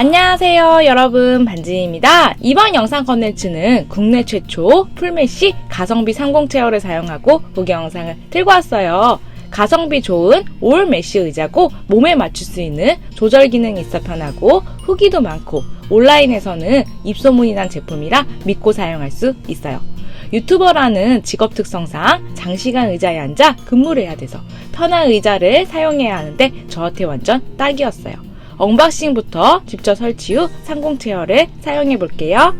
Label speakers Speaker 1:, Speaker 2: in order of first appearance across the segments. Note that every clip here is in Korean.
Speaker 1: 안녕하세요 여러분. 반지입니다. 이번 영상 컨텐츠는 국내 최초 풀메쉬 가성비 30 체어를 사용하고 후기 영상을 들고 왔어요. 가성비 좋은 올 메쉬 의자고 몸에 맞출 수 있는 조절 기능이 있어 편하고 후기도 많고 온라인에서는 입소문이 난 제품이라 믿고 사용할 수 있어요. 유튜버라는 직업 특성상 장시간 의자에 앉아 근무를 해야 돼서 편한 의자를 사용해야 하는데 저한테 완전 딱이었어요. 언박싱부터 직접 설치 후 상공 체어를 사용해 볼게요.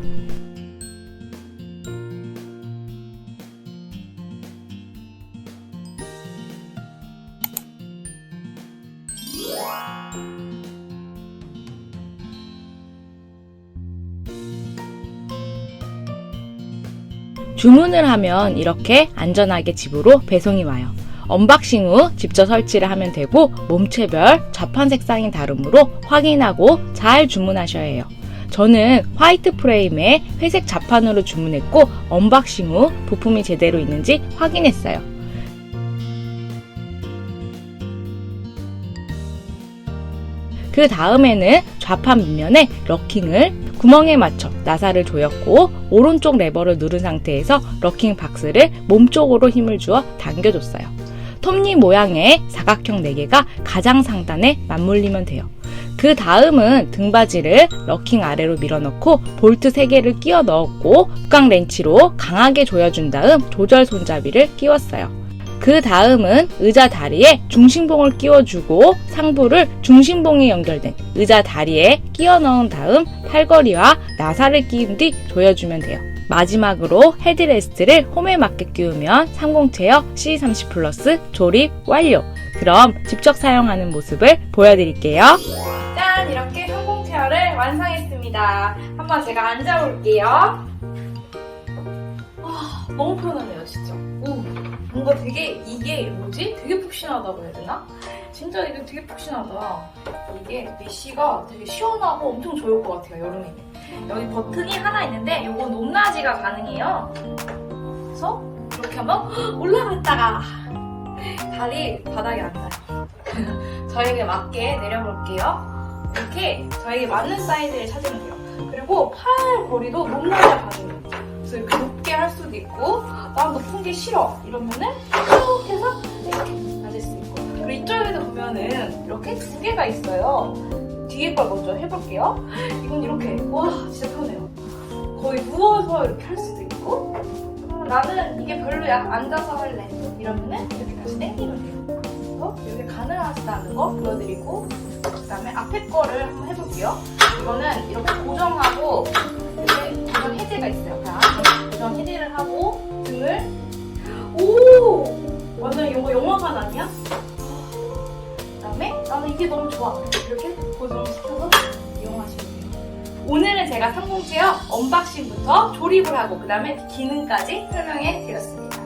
Speaker 1: 주문을 하면 이렇게 안전하게 집으로 배송이 와요. 언박싱 후 직접 설치를 하면 되고 몸체별 좌판 색상이 다르므로 확인하고 잘 주문하셔야 해요. 저는 화이트 프레임에 회색 자판으로 주문했고 언박싱 후 부품이 제대로 있는지 확인했어요. 그 다음에는 좌판 밑면에 럭킹을 구멍에 맞춰 나사를 조였고 오른쪽 레버를 누른 상태에서 럭킹 박스를 몸쪽으로 힘을 주어 당겨줬어요. 톱니 모양의 사각형 4개가 가장 상단에 맞물리면 돼요. 그 다음은 등받이를 럭킹 아래로 밀어넣고 볼트 3개를 끼워 넣었고 북강 렌치로 강하게 조여준 다음 조절 손잡이를 끼웠어요. 그 다음은 의자 다리에 중심봉을 끼워주고 상부를 중심봉에 연결된 의자 다리에 끼워 넣은 다음 팔걸이와 나사를 끼운 뒤 조여주면 돼요. 마지막으로 헤드레스트를 홈에 맞게 끼우면 30 체어 C30 플러스 조립 완료! 그럼 직접 사용하는 모습을 보여드릴게요. 짠! 이렇게 30 체어를 완성했습니다. 한번 제가 앉아볼게요. 아, 너무 편하네요, 진짜. 오, 뭔가 되게 이게 뭐지? 되게 푹신하다고 해야 되나? 진짜 이게 되게 푹신하다. 이게 메쉬가 되게 시원하고 엄청 좋을 것 같아요, 여름에. 여기 버튼이 하나 있는데 이거 높낮이가 가능해요. 그래서 이렇게 하면 올라갔다가 다리 바닥에 앉아요. 저에게 맞게 내려볼게요. 이렇게 저에게 맞는 사이즈를 찾으면 돼요. 그리고 팔 거리도 높낮이가 가능해요. 그래서 이렇게 높게 할 수도 있고 난 높은 게 싫어 이러면은 쭉 해서 이렇게 앉을 수 있고 그리고 이쪽에도 보면은 이렇게 두 개가 있어요. 뒤에 걸 먼저 해볼게요. 이건 이렇게 와 진짜 편해요. 거의 누워서 이렇게 할 수도 있고 어, 나는 이게 별로야 앉아서 할래 이러면은 이렇게 다시 당기면 돼요. 그래서 이렇게 가능하시다는 거 보여드리고 그 다음에 앞에 거를 한번 해볼게요. 이거는 이렇게 고정하고 이렇게 고정 해제가 있어요. 자 고정 해제를 하고 등을 오 완전 이거 영화관 아니야? 나는 이게 너무 좋아. 이렇게 고정시켜서 이용하시면 돼요. 오늘은 제가 상공체어 언박싱부터 조립을 하고 그 다음에 기능까지 설명해 드렸습니다.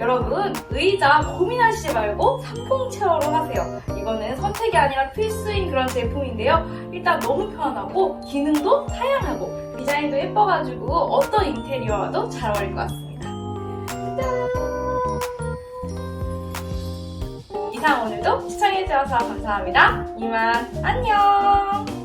Speaker 1: 여러분 의자 고민하시지 말고 상봉 체어로 하세요. 이거는 선택이 아니라 필수인 그런 제품인데요. 일단 너무 편하고 기능도 다양하고 디자인도 예뻐가지고 어떤 인테리어와도 잘 어울릴 것 같습니다. 짠! 이상 오늘도 시청해주셔서 감사합니다. 이만 안녕!